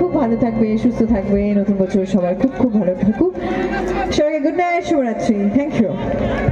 খুব ভালো থাকবে, সুস্থ থাকবে, নতুন বছর সবার খুব খুব ভালো থাকুক। সবাইকে গুড নাইট শুভরাত্রি থ্যাংক ইউ